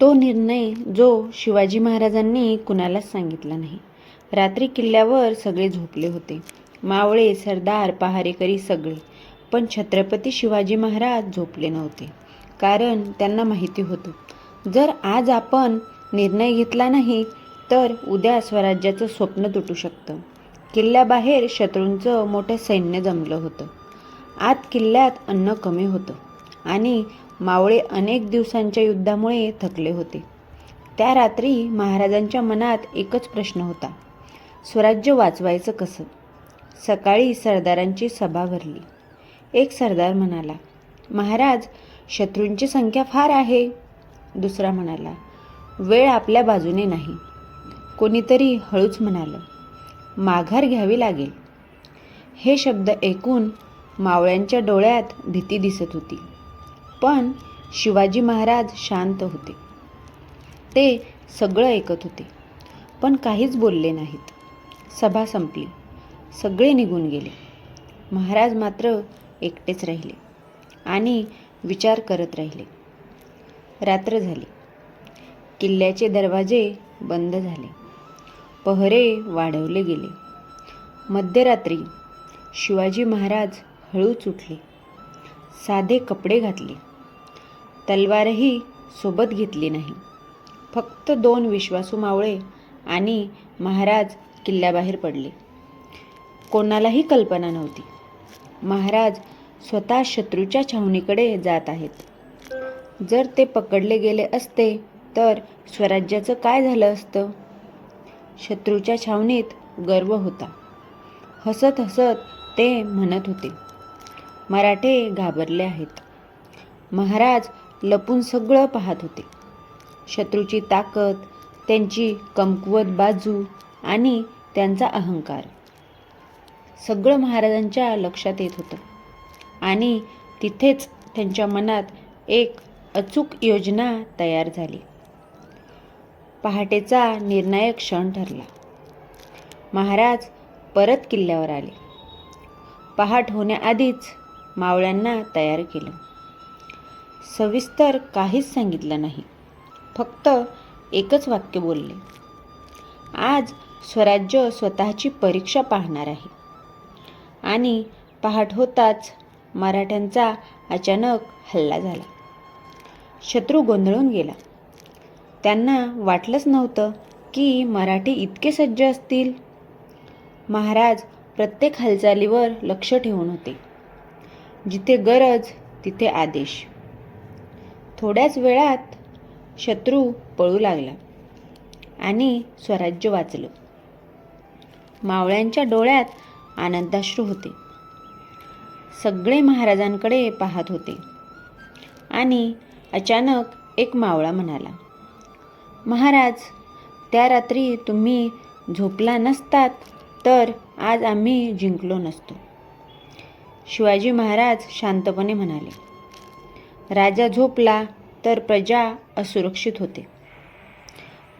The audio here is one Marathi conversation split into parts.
तो निर्णय जो शिवाजी महाराजांनी कुणालाच सांगितला नाही. रात्री किल्ल्यावर सगळे झोपले होते. मावळे सरदार पहारेकरी सगळे. पण छत्रपती शिवाजी महाराज झोपले नव्हते. कारण त्यांना माहिती होतं जर आज आपण निर्णय घेतला नाही तर उद्या स्वराज्याचं स्वप्न तुटू शकतं. किल्ल्याबाहेर शत्रूंचं मोठं सैन्य जमलं होतं. आत किल्ल्यात अन्न कमी होतं. आणि मावळे अनेक दिवसांच्या युद्धामुळे थकले होते. त्या रात्री महाराजांच्या मनात एकच प्रश्न होता. स्वराज्य वाचवायचं कसं? सकाळी सरदारांची सभा भरली. एक सरदार म्हणाला महाराज शत्रूंची संख्या फार आहे. दुसरा म्हणाला वेळ आपल्या बाजूने नाही. कोणीतरी हळूच म्हणालं माघार घ्यावी लागेल. हे शब्द ऐकून मावळ्यांच्या डोळ्यात भीती दिसत होती. पण शिवाजी महाराज शांत होते. ते सगळं ऐकत होते पण काहीच बोलले नाहीत. सभा संपली सगळे निघून गेले. महाराज मात्र एकटेच राहिले आणि विचार करत राहिले. रात्र झाली. किल्ल्याचे दरवाजे बंद झाले. पहरे वाढवले गेले. मध्यरात्री शिवाजी महाराज हळूच उठले. साधे कपडे घातले. तलवारही सोबत घेतली नाही. फक्त दोन विश्वासू मावळे आणि महाराज किल्ल्याबाहेर पडले. कोणालाही कल्पना नव्हती. महाराज स्वतः शत्रूच्या छावणीकडे जात आहेत. जर ते पकडले गेले असते तर स्वराज्याचं काय झालं असतं? शत्रूच्या छावणीत गर्व होता. हसत हसत ते म्हणत होते मराठे घाबरले आहेत. महाराज लपून सगळं पाहत होते. शत्रूची ताकद त्यांची कमकुवत बाजू आणि त्यांचा अहंकार. सगळं महाराजांच्या लक्षात येत होतं. आणि तिथेच त्यांच्या मनात एक अचूक योजना तयार झाली. पहाटेचा निर्णायक क्षण ठरला. महाराज परत किल्ल्यावर आले. पहाट होण्याआधीच मावळ्यांना तयार केलं. सविस्तर काहीच सांगितलं नाही. फक्त एकच वाक्य बोलले. आज स्वराज्य स्वतःची परीक्षा पाहणार आहे. आणि पहाट होताच मराठ्यांचा अचानक हल्ला झाला. शत्रू गोंधळून गेला. त्यांना वाटलंच नव्हतं की मराठी इतके सज्ज असतील. महाराज प्रत्येक हालचालीवर लक्ष ठेवून होते. जिथे गरज तिथे आदेश. थोड्याच वेळात शत्रू पळू लागला आणि स्वराज्य वाचलं. मावळ्यांच्या डोळ्यात आनंदाश्रू होते. सगळे महाराजांकडे पाहत होते. आणि अचानक एक मावळा म्हणाला महाराज त्या रात्री तुम्ही झोपला नसतात तर आज आम्ही जिंकलो नसतो. शिवाजी महाराज शांतपणे म्हणाले राजा झोपला तर प्रजा असुरक्षित होते.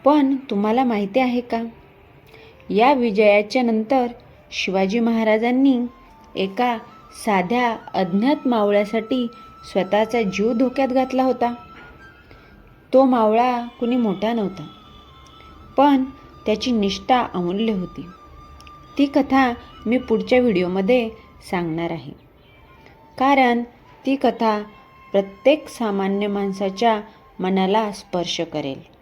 पण तुम्हाला माहिती आहे का? या विजयाच्या नंतर शिवाजी महाराजांनी एका साध्या अज्ञात मावळ्यासाठी स्वतःचा जीव धोक्यात घातला होता. तो मावळा कुणी मोठा नव्हता पण त्याची निष्ठा अमूल्य होती. ती कथा मी पुढच्या व्हिडिओमध्ये सांगणार आहे. कारण ती कथा प्रत्येक सामान्य माणसाच्या मनाला स्पर्श करेल.